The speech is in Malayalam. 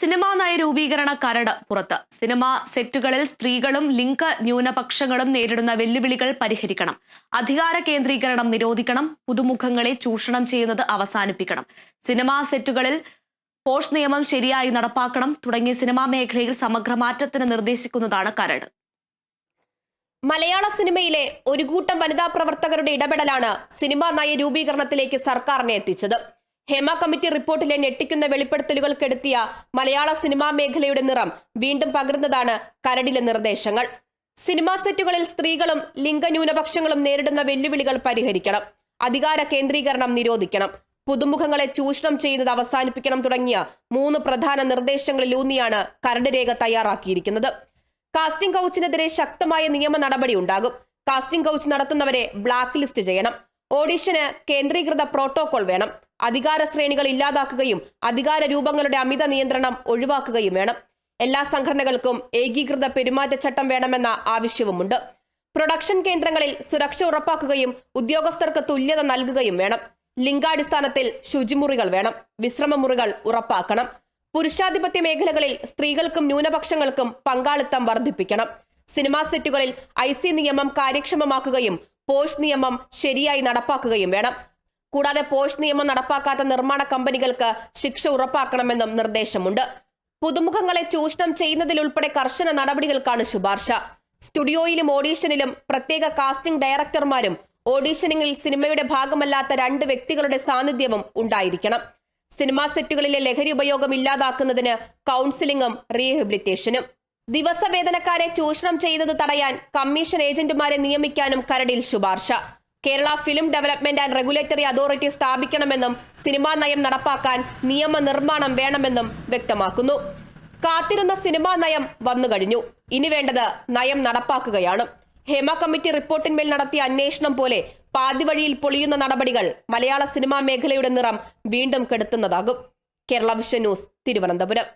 സിനിമാ നയ രൂപീകരണ കരട് പുറത്ത്. സിനിമാ സെറ്റുകളിൽ സ്ത്രീകളും ലിംഗ ന്യൂനപക്ഷങ്ങളും നേരിടുന്ന വെല്ലുവിളികൾ പരിഹരിക്കണം. അധികാര കേന്ദ്രീകരണം നിരോധിക്കണം. പുതുമുഖങ്ങളെ ചൂഷണം ചെയ്യുന്നത് അവസാനിപ്പിക്കണം. സിനിമാ സെറ്റുകളിൽ പോഷ് നിയമം ശരിയായി നടപ്പാക്കണം. തുടങ്ങിയ സിനിമാ മേഖലയിൽ സമഗ്ര മാറ്റത്തിന് നിർദ്ദേശിക്കുന്നതാണ് കരട്. മലയാള സിനിമയിലെ ഒരു കൂട്ടം വനിതാ പ്രവർത്തകരുടെ ഇടപെടലാണ് സിനിമാ നയ രൂപീകരണത്തിലേക്ക് സർക്കാരിനെ എത്തിച്ചത്. ഹേമ കമ്മിറ്റി റിപ്പോർട്ടിലെ ഞെട്ടിക്കുന്ന വെളിപ്പെടുത്തലുകൾക്കെടുത്തിയ മലയാള സിനിമാ മേഖലയുടെ നിറം വീണ്ടും പകർന്നതാണ് കരടിലെ നിർദ്ദേശങ്ങൾ. സിനിമാ സെറ്റുകളിൽ സ്ത്രീകളും ലിംഗന്യൂനപക്ഷങ്ങളും നേരിടുന്ന വെല്ലുവിളികൾ പരിഹരിക്കണം. അധികാര കേന്ദ്രീകരണം നിരോധിക്കണം. പുതുമുഖങ്ങളെ ചൂഷണം ചെയ്യുന്നത് അവസാനിപ്പിക്കണം തുടങ്ങിയ മൂന്ന് പ്രധാന നിർദ്ദേശങ്ങളിലൂന്നിയാണ് കരട് രേഖ തയ്യാറാക്കിയിരിക്കുന്നത്. കാസ്റ്റിംഗ് കൗച്ചിനെതിരെ ശക്തമായ നിയമ നടപടി ഉണ്ടാകും. കാസ്റ്റിംഗ് കൗച്ച് നടത്തുന്നവരെ ബ്ലാക്ക് ലിസ്റ്റ് ചെയ്യണം. ഓഡീഷന് കേന്ദ്രീകൃത പ്രോട്ടോകോൾ വേണം. അധികാര ശ്രേണികൾ ഇല്ലാതാക്കുകയും അധികാര രൂപങ്ങളുടെ അമിത നിയന്ത്രണം ഒഴിവാക്കുകയും വേണം. എല്ലാ സംഘടനകൾക്കും ഏകീകൃത പെരുമാറ്റച്ചട്ടം വേണമെന്ന ആവശ്യവുമുണ്ട്. പ്രൊഡക്ഷൻ കേന്ദ്രങ്ങളിൽ സുരക്ഷ ഉറപ്പാക്കുകയും ഉദ്യോഗസ്ഥർക്ക് തുല്യത നൽകുകയും വേണം. ലിംഗാടിസ്ഥാനത്തിൽ ശുചിമുറികൾ വേണം. വിശ്രമമുറികൾ ഉറപ്പാക്കണം. പുരുഷാധിപത്യ മേഖലകളിൽ സ്ത്രീകൾക്കും ന്യൂനപക്ഷങ്ങൾക്കും പങ്കാളിത്തം വർദ്ധിപ്പിക്കണം. സിനിമാ സെറ്റുകളിൽ ഐ നിയമം കാര്യക്ഷമമാക്കുകയും പോഷ് നിയമം ശരിയായി നടപ്പാക്കുകയും വേണം. കൂടാതെ പോഷ് നിയമം നടപ്പാക്കാത്ത നിർമ്മാണ കമ്പനികൾക്ക് ശിക്ഷ ഉറപ്പാക്കണമെന്നും നിർദ്ദേശമുണ്ട്. പുതുമുഖങ്ങളെ ചൂഷണം ചെയ്യുന്നതിലുൾപ്പെടെ കർശന നടപടികൾക്കാണ് ശുപാർശ. സ്റ്റുഡിയോയിലും ഓഡീഷനിലും പ്രത്യേക കാസ്റ്റിംഗ് ഡയറക്ടർമാരും ഓഡീഷനിങ്ങിൽ സിനിമയുടെ ഭാഗമല്ലാത്ത രണ്ട് വ്യക്തികളുടെ സാന്നിധ്യവും ഉണ്ടായിരിക്കണം. സിനിമാ സെറ്റുകളിലെ ലഹരി ഉപയോഗം ഇല്ലാതാക്കുന്നതിന് കൗൺസിലിംഗും റീഹബിലിറ്റേഷനും. ദിവസവേതനക്കാരെ ചൂഷണം ചെയ്യുന്നത് തടയാൻ കമ്മീഷൻ ഏജന്റുമാരെ നിയമിക്കാനും കരടിൽ ശുപാർശ. Kerala film development and regulatory authority സ്ഥാപിക്കണമെന്നും cinema നയം നടപ്പാക്കാൻ നിയമനിർമ്മാണം വേണമെന്നും വ്യക്തമാക്കുന്നു. കാത്തിരുന്ന സിനിമാ നയം വന്നു കഴിഞ്ഞു. ഇനി വേണ്ടത് നയം നടപ്പാക്കുകയാണ്. ഹേമ കമ്മിറ്റി റിപ്പോർട്ടിന്മേൽ നടത്തിയ അന്വേഷണം പോലെ പാതിവഴിയിൽ പൊളിയുന്ന നടപടികൾ മലയാള സിനിമാ മേഖലയുടെ നിറം വീണ്ടും കെടുത്തുന്നതാകും. Kerala vision news Thiruvananthapuram.